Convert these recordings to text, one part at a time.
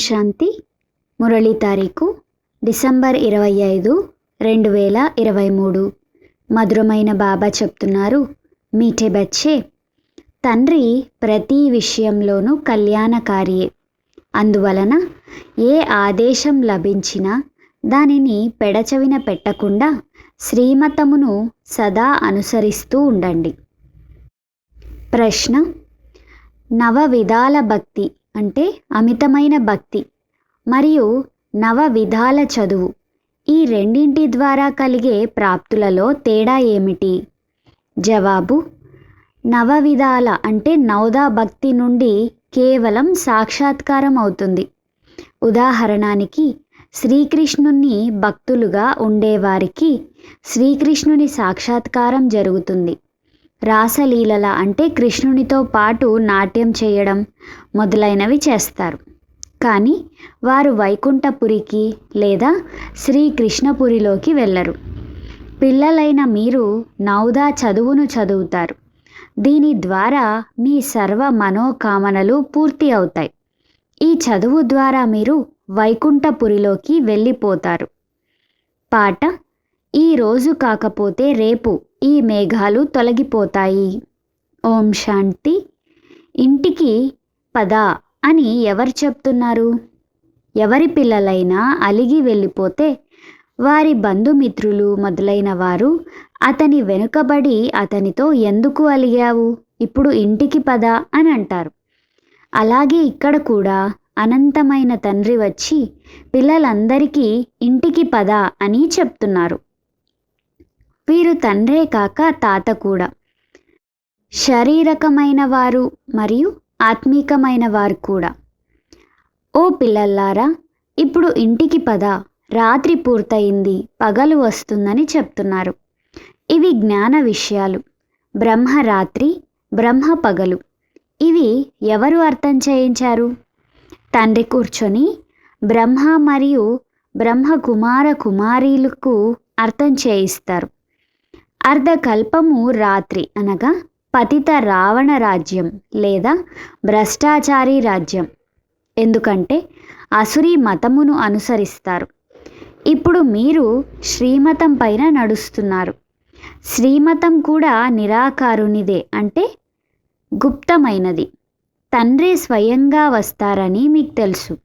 శాంతి మురళీ తారీఖు డిసెంబర్ ఇరవై ఐదు రెండు వేల ఇరవై మూడు. మధురమైన బాబా చెప్తున్నారు మీఠే బచ్చే. తండ్రి ప్రతి విషయంలోనూ కళ్యాణకారియే. అందువలన ఏ ఆదేశం లభించినా దానిని పెడచవిన పెట్టకుండా శ్రీమతమును సదా అనుసరిస్తూ ఉండండి. ప్రశ్న నవ విధాల భక్తి అంటే అమితమైన భక్తి మరియు నవ విధాల చదువు. ఈ రెండింటి ద్వారా కలిగే ప్రాప్తులలో తేడా ఏమిటి? జవాబు నవ విధాల అంటే నవదా భక్తి నుండి కేవలం సాక్షాత్కారం అవుతుంది. ఉదాహరణానికి శ్రీకృష్ణుని భక్తులుగా ఉండేవారికి శ్రీకృష్ణుని సాక్షాత్కారం జరుగుతుంది. రాసలీలల అంటే కృష్ణునితో పాటు నాట్యం చేయడం మొదలైనవి చేస్తారు. కానీ వారు వైకుంఠపురికి లేదా శ్రీకృష్ణపురిలోకి వెళ్ళరు. పిల్లలైన మీరు నౌదా చదువును చదువుతారు. దీని ద్వారా మీ సర్వ మనోకామనలు పూర్తి అవుతాయి. ఈ చదువు ద్వారా మీరు వైకుంఠపురిలోకి వెళ్ళిపోతారు. పాట ఈ రోజు కాకపోతే రేపు ఈ మేఘాలు తొలగిపోతాయి. ఓం శాంతి. ఇంటికి పద అని ఎవరు చెప్తున్నారు? ఎవరి పిల్లలైనా అలిగి వెళ్ళిపోతే వారి బంధుమిత్రులు మొదలైన వారు అతని వెనుకబడి అతనితో ఎందుకు అలిగావు? ఇప్పుడు ఇంటికి పద అని అంటారు. అలాగే ఇక్కడ కూడా అనంతమైన తండ్రి వచ్చి పిల్లలందరికీ ఇంటికి పద అని చెప్తున్నారు. వీరు తండ్రే కాక తాత కూడా. శారీరకమైన వారు మరియు ఆత్మీకమైన వారు కూడా. ఓ పిల్లల్లారా ఇప్పుడు ఇంటికి పద. రాత్రి పూర్తయింది. పగలు వస్తుందని చెప్తున్నారు. ఇవి జ్ఞాన విషయాలు. బ్రహ్మ రాత్రి బ్రహ్మ పగలు. ఇవి ఎవరు అర్థం చేయించారు? తండ్రి కూర్చొని బ్రహ్మ మరియు బ్రహ్మ కుమార కుమారీలకు అర్థం చేయిస్తారు. అర్ధకల్పము రాత్రి అనగా పతిత రావణ రాజ్యం లేదా భ్రష్టాచారి రాజ్యం. ఎందుకంటే అసురి మతమును అనుసరిస్తారు. ఇప్పుడు మీరు శ్రీమతం పైన నడుస్తున్నారు. శ్రీమతం కూడా నిరాకారునిదే అంటే గుప్తమైనది. తండ్రి స్వయంగా వస్తారని మీకు తెలుసు.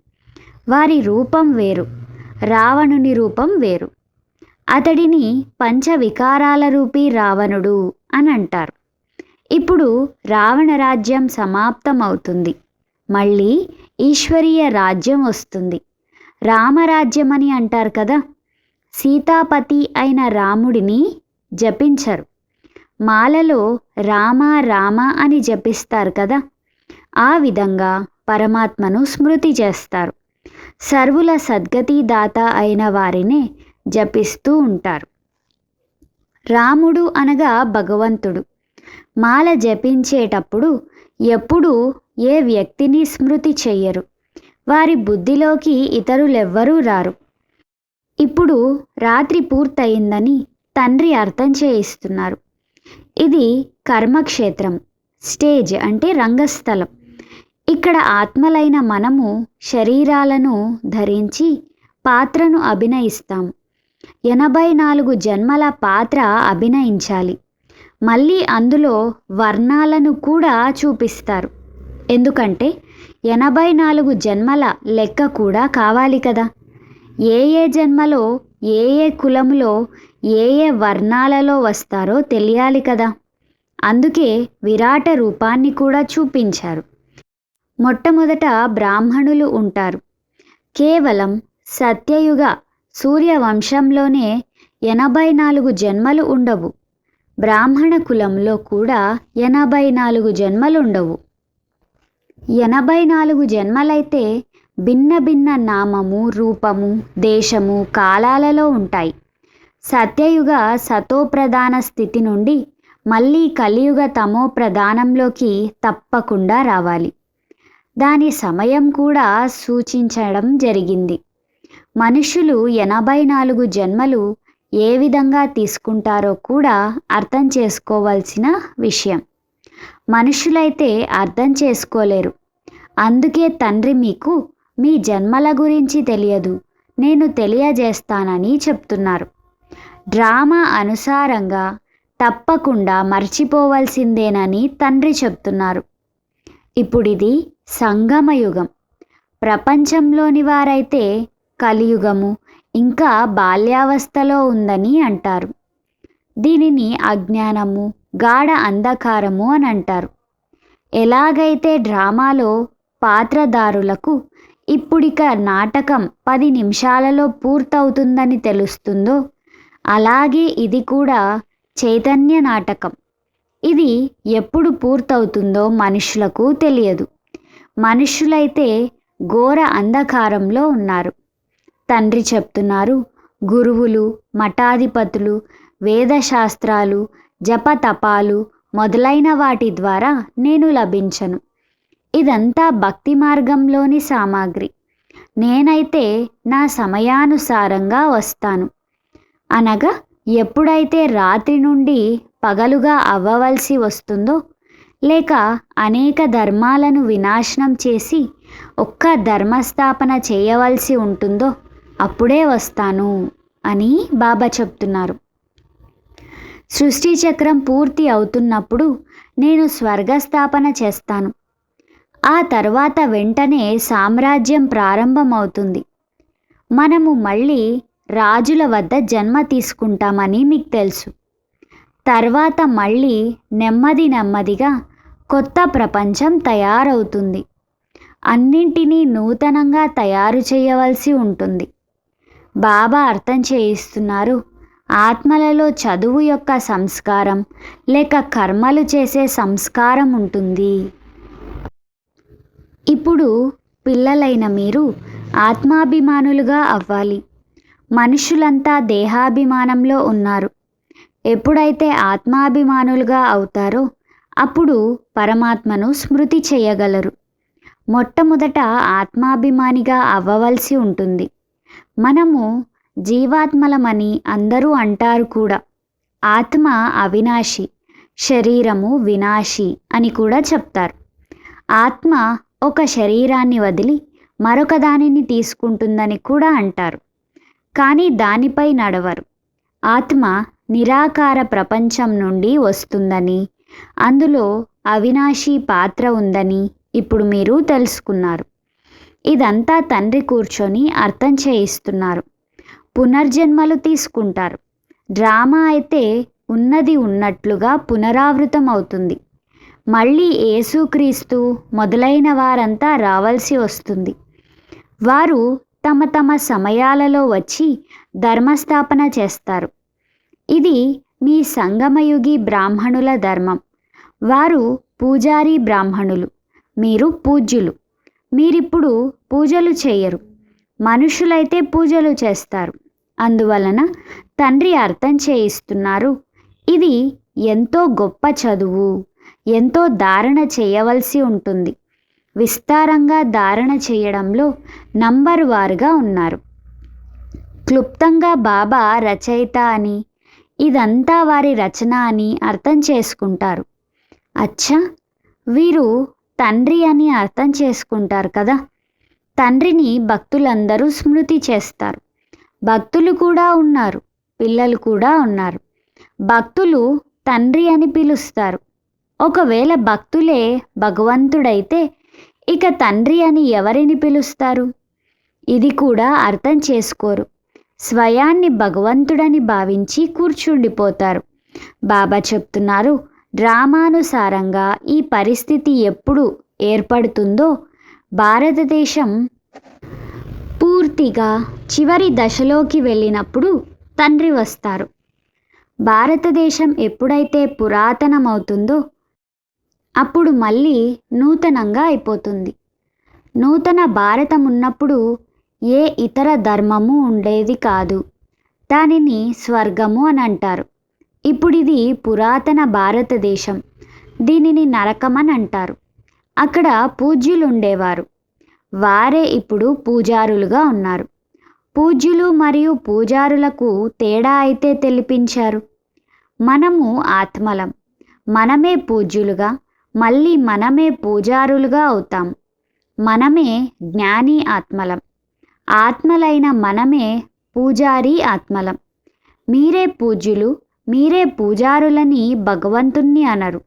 వారి రూపం వేరు. రావణుని రూపం వేరు. అతడిని పంచవికారాల రూపీ రావణుడు అని అంటారు ఇప్పుడు రావణ రాజ్యం సమాప్తం అవుతుంది మళ్ళీ ఈశ్వరీయ రాజ్యం వస్తుంది. రామరాజ్యం అని అంటారు కదా. సీతాపతి అయిన రాముడిని జపించరు. మాలలో రామ రామ అని జపిస్తారు కదా. ఆ విధంగా పరమాత్మను స్మృతి చేస్తారు. సర్వుల సద్గతి దాత అయిన వారినే జపిస్తూ ఉంటారు. రాముడు అనగా భగవంతుడు. మాల జపించేటప్పుడు ఎప్పుడూ ఏ వ్యక్తిని స్మృతి చెయ్యరు. వారి బుద్ధిలోకి ఇతరులెవ్వరూ రారు. ఇప్పుడు రాత్రి పూర్తయిందని తండ్రి అర్థం చేయిస్తున్నారు. ఇది కర్మక్షేత్రం స్టేజ్ అంటే రంగస్థలం. ఇక్కడ ఆత్మలైన మనము శరీరాలను ధరించి పాత్రను అభినయిస్తాము ఎనభై నాలుగు జన్మల పాత్ర అభినయించాలి. మళ్ళీ అందులో వర్ణాలను కూడా చూపిస్తారు. ఎందుకంటే ఎనభై నాలుగు జన్మల లెక్క కూడా కావాలి కదా. ఏ ఏ జన్మలో ఏ ఏ కులంలో ఏ ఏ వర్ణాలలో వస్తారో తెలియాలి కదా. అందుకే విరాట రూపాన్ని కూడా చూపించారు. మొట్టమొదట బ్రాహ్మణులు ఉంటారు. కేవలం సత్యయుగ సూర్యవంశంలోనే ఎనభై నాలుగు జన్మలు ఉండవు. బ్రాహ్మణ కులంలో కూడా ఎనభై నాలుగు జన్మలుండవు ఎనభై నాలుగు జన్మలైతే భిన్న భిన్న నామము రూపము దేశము కాలాలలో ఉంటాయి. సత్యయుగ సతోప్రధాన స్థితి నుండి మళ్ళీ కలియుగ తమో ప్రధానంలోకి తప్పకుండా రావాలి. దాని సమయం కూడా సూచించడం జరిగింది. మనుషులు ఎనభై నాలుగు జన్మలు ఏ విధంగా తీసుకుంటారో కూడా అర్థం చేసుకోవాల్సిన విషయం. మనుషులైతే అర్థం చేసుకోలేరు. అందుకే తండ్రి మీకు మీ జన్మల గురించి తెలియదు. నేను తెలియజేస్తానని చెప్తున్నారు. డ్రామా అనుసారంగా తప్పకుండా మర్చిపోవలసిందేనని తండ్రి చెప్తున్నారు. ఇప్పుడిది సంగమయుగం. ప్రపంచంలోని వారైతే కలియుగము ఇంకా బాల్యావస్థలో ఉందని అంటారు. దీనిని అజ్ఞానము గాఢ అంధకారము అని అంటారు. ఎలాగైతే డ్రామాలో పాత్రదారులకు ఇప్పుడిక నాటకం పది నిమిషాలలో పూర్తవుతుందని తెలుస్తుందో అలాగే ఇది కూడా చైతన్య నాటకం. ఇది ఎప్పుడు పూర్తవుతుందో మనుషులకు తెలియదు. మనుషులైతే ఘోర అంధకారంలో ఉన్నారు. తండ్రి చెప్తున్నారు. గురువులు మఠాధిపతులు వేదశాస్త్రాలు జపతపాలు మొదలైన వాటి ద్వారా నేను లభించను. ఇదంతా భక్తి మార్గంలోని సామాగ్రి. నేనైతే నా సమయానుసారంగా వస్తాను. అనగా ఎప్పుడైతే రాత్రి నుండి పగలుగా అవ్వవలసి వస్తుందో లేక అనేక ధర్మాలను వినాశనం చేసి ఒక్క ధర్మస్థాపన చేయవలసి ఉంటుందో అప్పుడే వస్తాను అని బాబా చెప్తున్నారు. సృష్టి చక్రం పూర్తి అవుతున్నప్పుడు నేను స్వర్గస్థాపన చేస్తాను. ఆ తర్వాత వెంటనే సామ్రాజ్యం ప్రారంభమవుతుంది. మనము మళ్ళీ రాజుల వద్ద జన్మ తీసుకుంటామని మీకు తెలుసు. తర్వాత మళ్ళీ నెమ్మది నెమ్మదిగా కొత్త ప్రపంచం తయారవుతుంది. అన్నింటినీ నూతనంగా తయారు చేయవలసి ఉంటుంది. బాబా అర్థం చేయిస్తున్నారు. ఆత్మలలో చదువు యొక్క సంస్కారం లేక కర్మలు చేసే సంస్కారం ఉంటుంది. ఇప్పుడు పిల్లలైన మీరు ఆత్మాభిమానులుగా అవ్వాలి. మనుషులంతా దేహాభిమానంలో ఉన్నారు. ఎప్పుడైతే ఆత్మాభిమానులుగా అవుతారో అప్పుడు పరమాత్మను స్మృతి చేయగలరు. మొట్టమొదట ఆత్మాభిమానిగా అవ్వవలసి ఉంటుంది. మనము జీవాత్మలమని అందరూ అంటారు కూడా. ఆత్మ అవినాశి శరీరము వినాశి అని కూడా చెప్తారు. ఆత్మ ఒక శరీరాన్ని వదిలి మరొక దానిని తీసుకుంటుందని కూడా అంటారు. కానీ దానిపై నడవరు. ఆత్మ నిరాకార ప్రపంచం నుండి వస్తుందని అందులో అవినాశీ పాత్ర ఉందని ఇప్పుడు మీరు తెలుసుకున్నారు. ఇదంతా తండ్రి కూర్చొని అర్థం చేయిస్తున్నారు. పునర్జన్మలు తీసుకుంటారు. డ్రామా అయితే ఉన్నది ఉన్నట్లుగా పునరావృతం అవుతుంది. మళ్ళీ యేసుక్రీస్తు మొదలైన వారంతా రావాల్సి వస్తుంది. వారు తమ తమ సమయాలలో వచ్చి ధర్మస్థాపన చేస్తారు. ఇది మీ సంగమయుగి బ్రాహ్మణుల ధర్మం. వారు పూజారి బ్రాహ్మణులు. మీరు పూజ్యులు. మీరిప్పుడు పూజలు చేయరు. మనుషులైతే పూజలు చేస్తారు. అందువలన తండ్రి అర్థం చేయిస్తున్నారు. ఇది ఎంతో గొప్ప చదువు ఎంతో ధారణ చేయవలసి ఉంటుంది. విస్తారంగా ధారణ చేయడంలో నంబర్ వారుగా ఉన్నారు. క్లుప్తంగా బాబా రచయిత అని ఇదంతా వారి రచన అని అర్థం చేసుకుంటారు. అచ్చా వీరు తండ్రి అని అర్థం చేసుకుంటారు కదా. తండ్రిని భక్తులందరూ స్మృతి చేస్తారు. భక్తులు కూడా ఉన్నారు పిల్లలు కూడా ఉన్నారు. భక్తులు తండ్రి అని పిలుస్తారు. ఒకవేళ భక్తులే భగవంతుడైతే ఇక తండ్రి అని ఎవరిని పిలుస్తారు? ఇది కూడా అర్థం చేసుకోరు. స్వయాన్ని భగవంతుడని భావించి కూర్చుండిపోతారు. బాబా చెప్తున్నారు డ్రామానుసారంగా ఈ పరిస్థితి ఎప్పుడు ఏర్పడుతుందో భారతదేశం పూర్తిగా చివరి దశలోకి వెళ్ళినప్పుడు తండ్రి వస్తారు. భారతదేశం ఎప్పుడైతే పురాతనమవుతుందో అప్పుడు మళ్ళీ నూతనంగా అయిపోతుంది. నూతన భారతం ఉన్నప్పుడు ఏ ఇతర ధర్మము ఉండేది కాదు. దానిని స్వర్గము అని అంటారు. ఇప్పుడు ఇది పురాతన భారతదేశం. దీనిని నరకమని అంటారు. అక్కడ పూజ్యులు ఉండేవారు వారే ఇప్పుడు పూజారులుగా ఉన్నారు. పూజ్యులు మరియు పూజారులకు తేడా అయితే తెలిపించారు. మనము ఆత్మలం. మనమే పూజ్యులుగా మళ్ళీ మనమే పూజారులుగా అవుతాం. మనమే జ్ఞాని ఆత్మలం. ఆత్మలైన మనమే పూజారి ఆత్మలం. మీరే పూజ్యులు మీరే పూజారులని భగవంతుణ్ణి అనరు.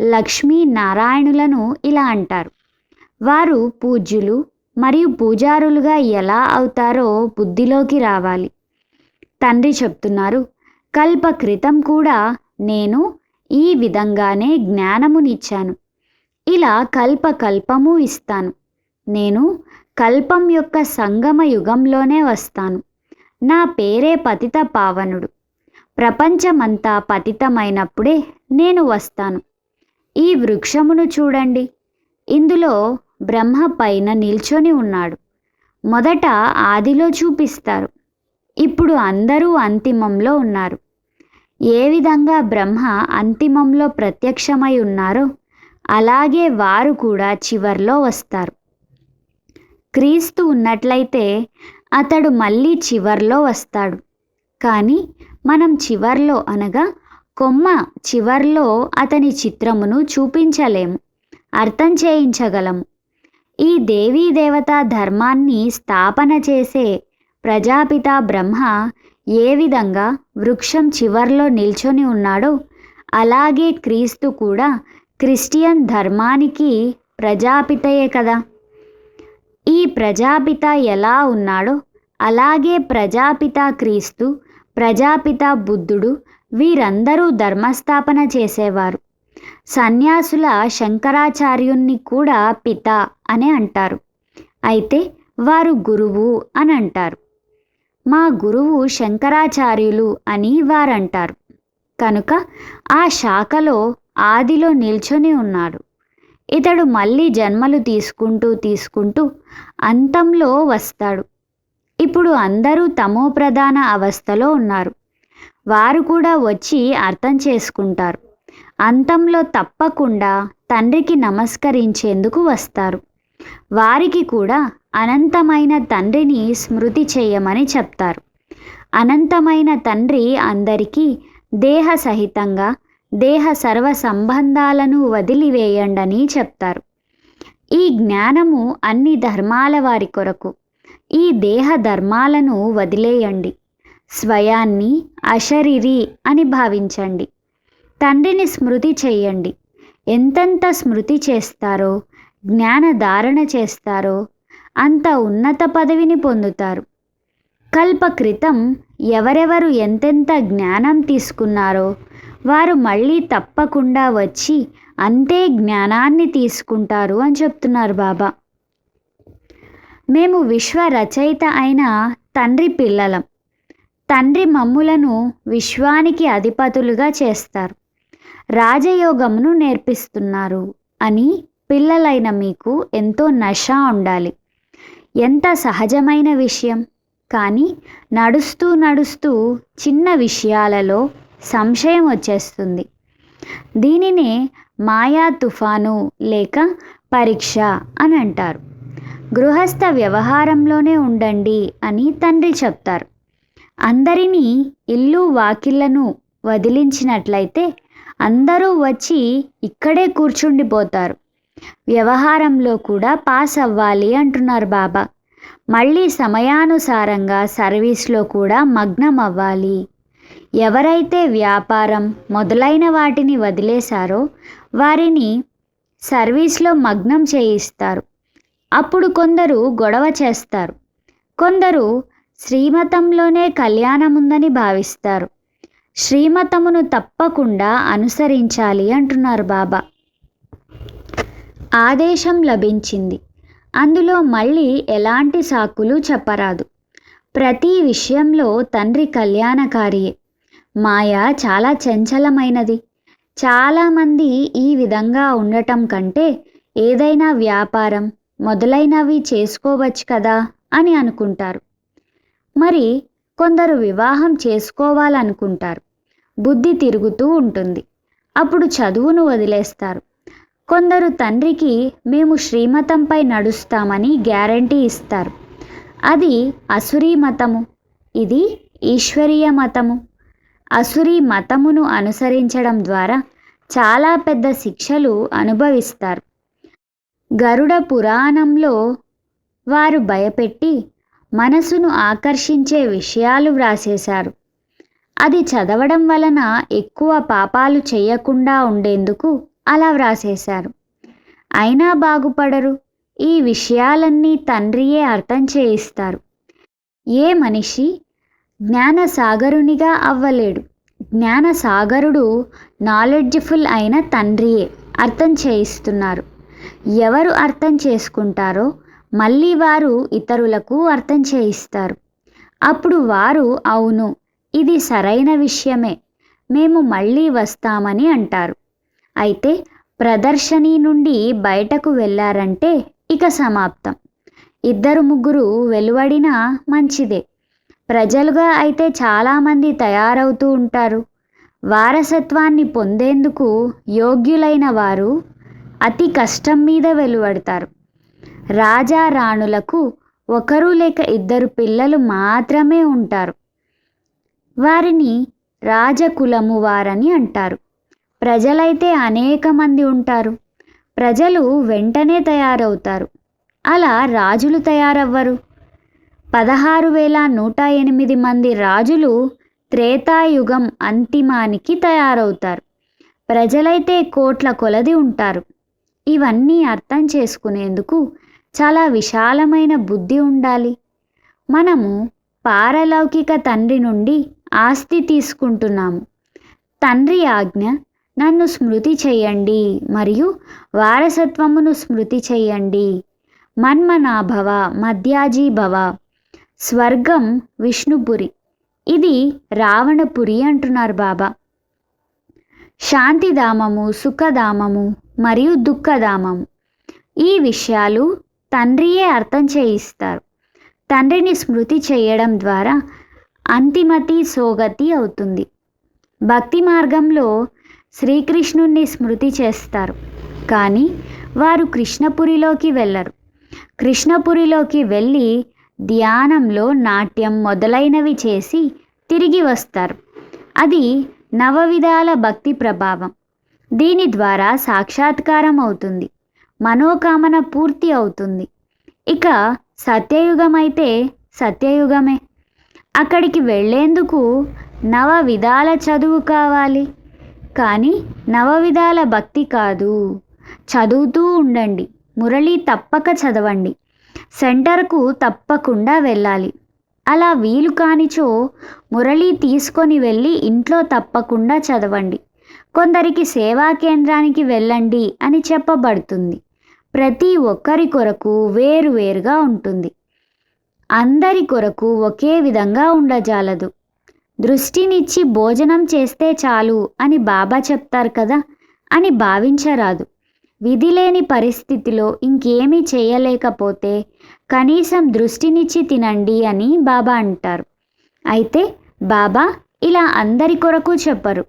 లక్ష్మీ నారాయణులను ఇలా అంటారు. వారు పూజ్యులు మరియు పూజారులుగా ఎలా అవుతారో బుద్ధిలోకి రావాలి. తండ్రి చెప్తున్నారు కల్ప క్రితం కూడా నేను ఈ విధంగానే జ్ఞానమునిచ్చాను. ఇలా కల్ప కల్పము ఇస్తాను. నేను కల్పం యొక్క సంగమ యుగంలోనే వస్తాను. నా పేరే పతిత పావనుడు. ప్రపంచమంతా పతితమైనప్పుడే నేను వస్తాను. ఈ వృక్షమును చూడండి. ఇందులో బ్రహ్మ పైన నిల్చొని ఉన్నాడు. మొదట ఆదిలో చూపిస్తారు. ఇప్పుడు అందరూ అంతిమంలో ఉన్నారు. ఏ విధంగా బ్రహ్మ అంతిమంలో ప్రత్యక్షమై ఉన్నారో అలాగే వారు కూడా చివర్లో వస్తారు. క్రీస్తు ఉన్నట్లయితే అతడు మళ్ళీ చివర్లో వస్తాడు. కానీ మనం చివర్లో అనగా కొమ్మ చివర్లో అతని చిత్రమును చూపించలేము అర్థం చేయించగలము ఈ దేవీ దేవతా ధర్మాన్ని స్థాపన చేసే ప్రజాపిత బ్రహ్మ ఏ విధంగా వృక్షం చివర్లో నిల్చొని ఉన్నాడో అలాగే క్రీస్తు కూడా క్రిస్టియన్ ధర్మానికి ప్రజాపితయే కదా. ఈ ప్రజాపిత ఎలా ఉన్నాడో అలాగే ప్రజాపిత క్రీస్తు ప్రజాపిత బుద్ధుడు వీరందరూ ధర్మస్థాపన చేసేవారు. సన్యాసుల శంకరాచార్యుణ్ణి కూడా పిత అని అంటారు. అయితే వారు గురువు అని అంటారు. మా గురువు శంకరాచార్యులు అని వారంటారు. కనుక ఆ శాఖలో ఆదిలో నిల్చొని ఉన్నాడు. ఇతడు మళ్ళీ జన్మలు తీసుకుంటూ తీసుకుంటూ అంతంలో వస్తాడు. ఇప్పుడు అందరూ తమో ప్రధాన అవస్థలో ఉన్నారు. వారు కూడా వచ్చి అర్థం చేసుకుంటారు. అంతంలో తప్పకుండా తండ్రికి నమస్కరించేందుకు వస్తారు. వారికి కూడా అనంతమైన తండ్రిని స్మృతి చేయమని చెప్తారు. అనంతమైన తండ్రి అందరికీ దేహ సహితంగా దేహ సర్వ సంబంధాలను వదిలివేయండని చెప్తారు. ఈ జ్ఞానము అన్ని ధర్మాల వారి కొరకు. ఈ దేహ ధర్మాలను వదిలేయండి. స్వయాన్ని అశరీరి అని భావించండి. తండ్రిని స్మృతి చేయండి. ఎంతెంత స్మృతి చేస్తారో జ్ఞాన ధారణ చేస్తారో అంత ఉన్నత పదవిని పొందుతారు. కల్ప క్రితం ఎవరెవరు ఎంతెంత జ్ఞానం తీసుకున్నారో వారు మళ్ళీ తప్పకుండా వచ్చి అంతే జ్ఞానాన్ని తీసుకుంటారు అని చెప్తున్నారు బాబా. మేము విశ్వ రచయిత అయిన తండ్రి పిల్లలం. తండ్రి మమ్ములను విశ్వానికి అధిపతులుగా చేస్తారు. రాజయోగమును నేర్పిస్తున్నారు అని పిల్లలైన మీకు ఎంతో నష ఉండాలి. ఎంత సహజమైన విషయం. కానీ నడుస్తూ నడుస్తూ చిన్న విషయాలలో సంశయం వచ్చేస్తుంది. దీనినే మాయా తుఫాను లేక పరీక్ష అని అంటారు. గృహస్థ వ్యవహారంలోనే ఉండండి అని తండ్రి చెప్తారు. అందరినీ ఇల్లు వాకిళ్ళను వదిలించినట్లయితే అందరూ వచ్చి ఇక్కడే కూర్చుండిపోతారు. వ్యవహారంలో కూడా పాస్ అవ్వాలి అంటున్నారు బాబా. మళ్ళీ సమయానుసారంగా సర్వీస్లో కూడా మగ్నం అవ్వాలి. ఎవరైతే వ్యాపారం మొదలైన వాటిని వదిలేశారో వారిని సర్వీస్లో మగ్నం చేయిస్తారు. అప్పుడు కొందరు గొడవ చేస్తారు. కొందరు శ్రీమతంలోనే కళ్యాణముందని భావిస్తారు. శ్రీమతమును తప్పకుండా అనుసరించాలి అంటున్నారు బాబా. ఆదేశం లభించింది. అందులో మళ్ళీ ఎలాంటి సాకులు చెప్పరాదు. ప్రతి విషయంలో తండ్రి కళ్యాణకారియే. మాయ చాలా చంచలమైనది. చాలామంది ఈ విధంగా ఉండటం కంటే ఏదైనా వ్యాపారం మొదలైనవి చేసుకోవచ్చు కదా అని అనుకుంటారు. మరి కొందరు వివాహం చేసుకోవాలనుకుంటారు. బుద్ధి తిరుగుతూ ఉంటుంది. అప్పుడు చదువును వదిలేస్తారు. కొందరు తండ్రికి మేము శ్రీమతంపై నడుస్తామని గ్యారంటీ ఇస్తారు. అది అసురీ మతము. ఇది ఈశ్వరీయ మతము. అసురీ మతమును అనుసరించడం ద్వారా చాలా పెద్ద శిక్షలు అనుభవిస్తారు. గరుడ పురాణంలో వారు భయపెట్టి మనసును ఆకర్షించే విషయాలు వ్రాసేశారు. అది చదవడం వలన ఎక్కువ పాపాలు చేయకుండా ఉండేందుకు అలా వ్రాసేశారు. అయినా బాగుపడరు. ఈ విషయాలన్నీ తండ్రియే అర్థం చేయిస్తారు. ఏ మనిషి జ్ఞానసాగరునిగా అవ్వలేడు. జ్ఞానసాగరుడు నాలెడ్జ్ఫుల్ అయిన తండ్రియే అర్థం చేయిస్తున్నారు. ఎవరు అర్థం చేసుకుంటారో మళ్ళీ వారు ఇతరులకు అర్థం చేయిస్తారు. అప్పుడు వారు అవును ఇది సరైన విషయమే మేము మళ్ళీ వస్తామని అంటారు. అయితే ప్రదర్శని నుండి బయటకు వెళ్ళారంటే ఇక సమాప్తం. ఇద్దరు ముగ్గురు వెలువడినా మంచిదే. ప్రజలుగా అయితే చాలామంది తయారవుతూ ఉంటారు. వారసత్వాన్ని పొందేందుకు యోగ్యులైన వారు అతి కష్టం మీద వెలువడతారు. రాజా రాణులకు ఒకరు లేక ఇద్దరు పిల్లలు మాత్రమే ఉంటారు. వారిని రాజకులము వారని అంటారు. ప్రజలైతే అనేక మంది ఉంటారు. ప్రజలు వెంటనే తయారవుతారు. అలా రాజులు తయారవ్వరు. పదహారు వేల నూట ఎనిమిది మంది రాజులు త్రేతాయుగం అంతిమానికి తయారవుతారు. ప్రజలైతే కోట్ల కొలది ఉంటారు. ఇవన్నీ అర్థం చేసుకునేందుకు చాలా విశాలమైన బుద్ధి ఉండాలి. మనము పారలౌకిక తండ్రి నుండి ఆస్తి తీసుకుంటున్నాము. తండ్రి ఆజ్ఞ నన్ను స్మృతి చేయండి మరియు వారసత్వమును స్మృతి చేయండి. మన్మనాభవ మధ్యాజీభవ స్వర్గం విష్ణుపురి. ఇది రావణపురి అంటున్నారు బాబా. శాంతిధామము సుఖధామము మరియు దుఃఖధామము ఈ విషయాలు తండ్రియే అర్థం చేయిస్తారు. తండ్రిని స్మృతి చేయడం ద్వారా అంతిమతి సోగతి అవుతుంది. భక్తి మార్గంలో శ్రీకృష్ణుణ్ణి స్మృతి చేస్తారు. కానీ వారు కృష్ణపురిలోకి వెళ్ళరు. కృష్ణపురిలోకి వెళ్ళి ధ్యానంలో నాట్యం మొదలైనవి చేసి తిరిగి వస్తారు. అది నవవిధాల భక్తి ప్రభావం. దీని ద్వారా సాక్షాత్కారం అవుతుంది. మనోకామన పూర్తి అవుతుంది. ఇక సత్యయుగం అయితే సత్యయుగమే. అక్కడికి వెళ్ళేందుకు నవ విధాల చదువు కావాలి. కానీ నవ విధాల భక్తి కాదు. చదువుతూ ఉండండి. మురళి తప్పక చదవండి. సెంటర్కు తప్పకుండా వెళ్ళాలి. అలా వీలు కానిచో మురళి తీసుకొని వెళ్ళి ఇంట్లో తప్పకుండా చదవండి. కొందరికి సేవా కేంద్రానికి వెళ్ళండి అని చెప్పబడుతుంది. ప్రతి ఒక్కరి కొరకు వేరువేరుగా ఉంటుంది. అందరి కొరకు ఒకే విధంగా ఉండజాలదు. దృష్టినిచ్చి భోజనం చేస్తే చాలు అని బాబా చెప్తారు కదా అని భావించరాదు. విధి లేని పరిస్థితిలో ఇంకేమీ చేయలేకపోతే కనీసం దృష్టినిచ్చి తినండి అని బాబా అంటారు. అయితే బాబా ఇలా అందరి కొరకు చెప్పరు.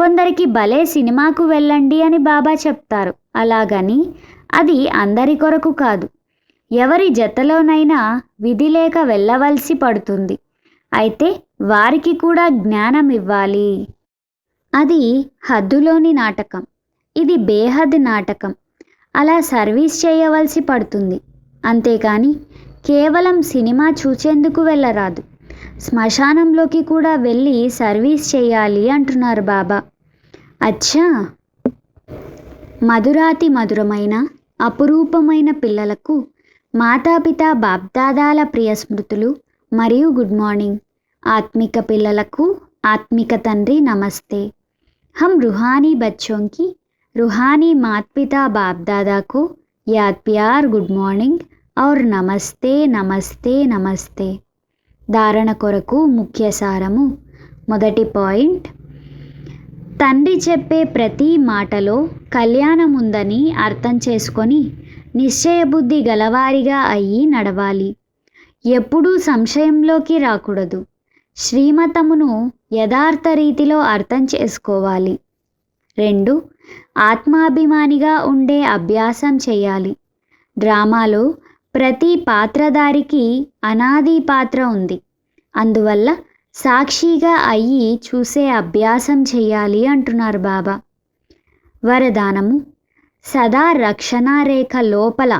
కొందరికి భలే సినిమాకు వెళ్ళండి అని బాబా చెప్తారు. అలాగని అది అందరి కొరకు కాదు. ఎవరి జతలోనైనా విధి లేక వెళ్ళవలసి పడుతుంది. అయితే వారికి కూడా జ్ఞానం ఇవ్వాలి. అది హద్దులోని నాటకం. ఇది బేహద్ నాటకం. అలా సర్వీస్ చేయవలసి పడుతుంది. అంతేకాని కేవలం సినిమా చూచేందుకు వెళ్ళరాదు. శ్మశానంలోకి కూడా వెళ్ళి సర్వీస్ చేయాలి అంటున్నారు బాబా. అచ్చా. మధురాతి మధురమైన అపురూపమైన పిల్లలకు మాతాపిత బాప్దాదాల ప్రియ స్మృతులు మరియు గుడ్ మార్నింగ్. ఆత్మిక పిల్లలకు ఆత్మిక తండ్రి నమస్తే. హమ్ రుహానీ బచ్చోంకి రుహానీ మాత్పితా బాప్దాదాకు యాద్ ప్యార్ గుడ్ మార్నింగ్ ఔర్ నమస్తే నమస్తే నమస్తే. ధారణ కొరకు ముఖ్య సారము మొదటి పాయింట్ తండ్రి చెప్పే ప్రతి మాటలో కళ్యాణం ఉందని అర్థం చేసుకొని నిశ్చయబుద్ధి గలవారిగా అయ్యి నడవాలి. ఎప్పుడూ సంశయంలోకి రాకూడదు. శ్రీమతమును యథార్థ రీతిలో అర్థం చేసుకోవాలి. రెండు ఆత్మాభిమానిగా ఉండే అభ్యాసం చేయాలి. డ్రామాలో ప్రతి పాత్రధారికి అనాది పాత్ర ఉంది. అందువల్ల సాక్షిగా అయ్యి చూసే అభ్యాసం చేయాలి అంటున్నారు బాబా. వరదానము సదా రక్షణారేఖ లోపల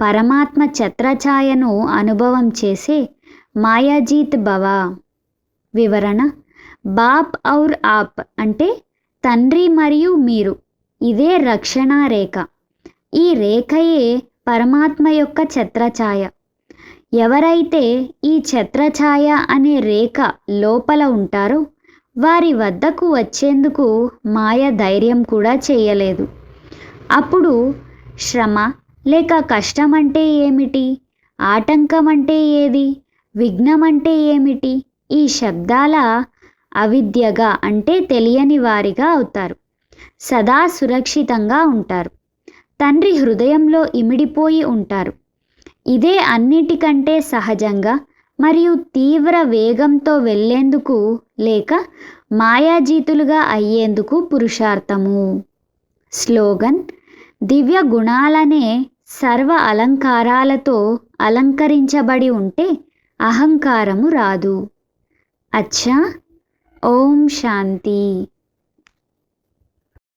పరమాత్మ ఛత్రఛాయను అనుభవం చేసే మాయాజీత్ భవ వివరణ బాప్ ఔర్ ఆప్ అంటే తండ్రి మరియు మీరు ఇదే రక్షణ రేఖ. ఈ రేఖయే పరమాత్మ యొక్క ఛత్రఛాయ. ఎవరైతే ఈ ఛత్రఛాయ అనే రేఖ లోపల ఉంటారో వారి వద్దకు వచ్చేందుకు మాయ ధైర్యం కూడా చేయలేదు. అప్పుడు శ్రమ లేక కష్టం అంటే ఏమిటి? ఆటంకం అంటే ఏది? విఘ్నం అంటే ఏమిటి? ఈ శబ్దాల అవిద్యగా అంటే తెలియని వారిగా అవుతారు. సదా సురక్షితంగా ఉంటారు. తండ్రి హృదయంలో ఇమిడిపోయి ఉంటారు. ఇదే అన్నిటికంటే సహజంగా మరియు తీవ్ర వేగంతో వెళ్ళేందుకు లేక మాయాజీతులుగా అయ్యేందుకు పురుషార్థము. స్లోగన్ దివ్య గుణాలనే సర్వ అలంకారాలతో అలంకరించబడి ఉంటే అహంకారము రాదు. అచ్చా ఓం శాంతి.